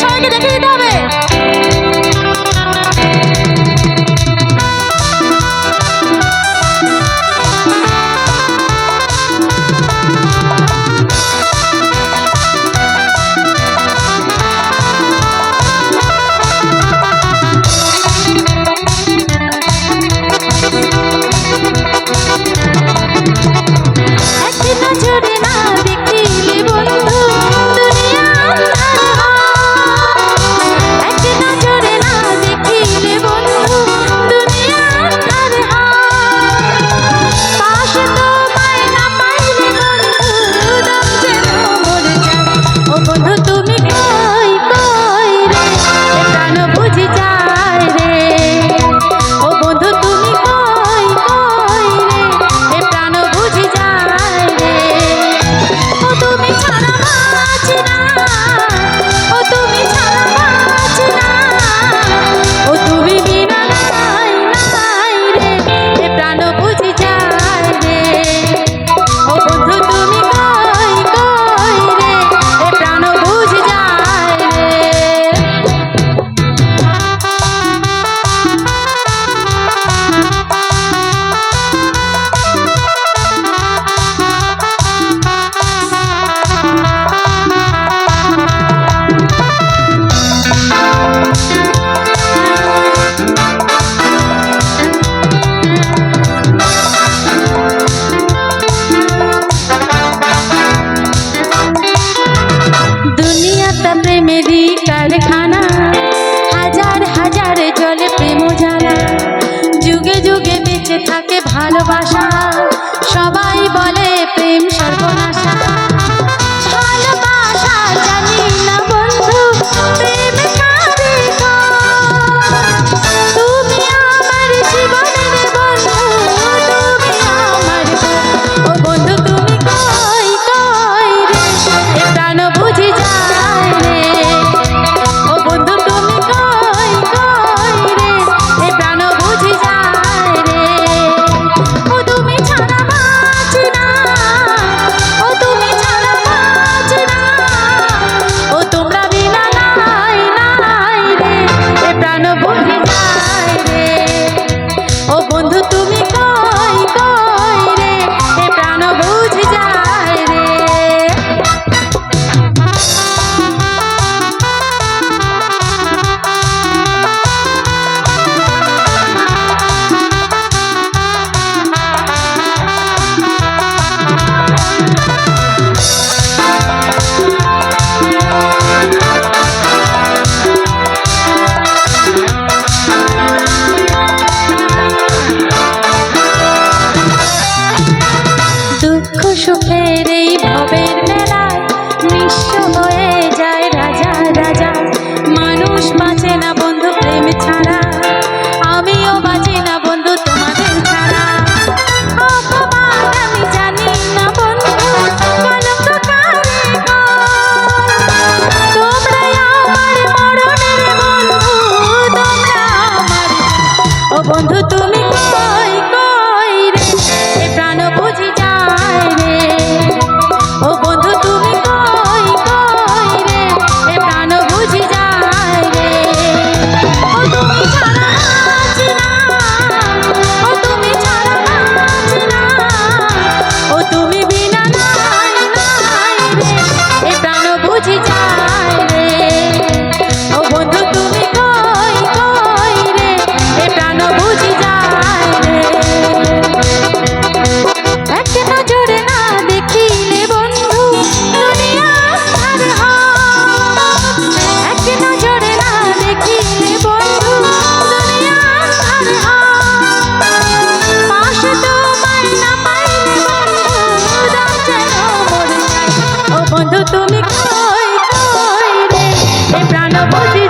বিষয়কে দেখে সুখের এই ভবের মেলায় নিঃস্ব হয়ে সে প্রাণ বুঝি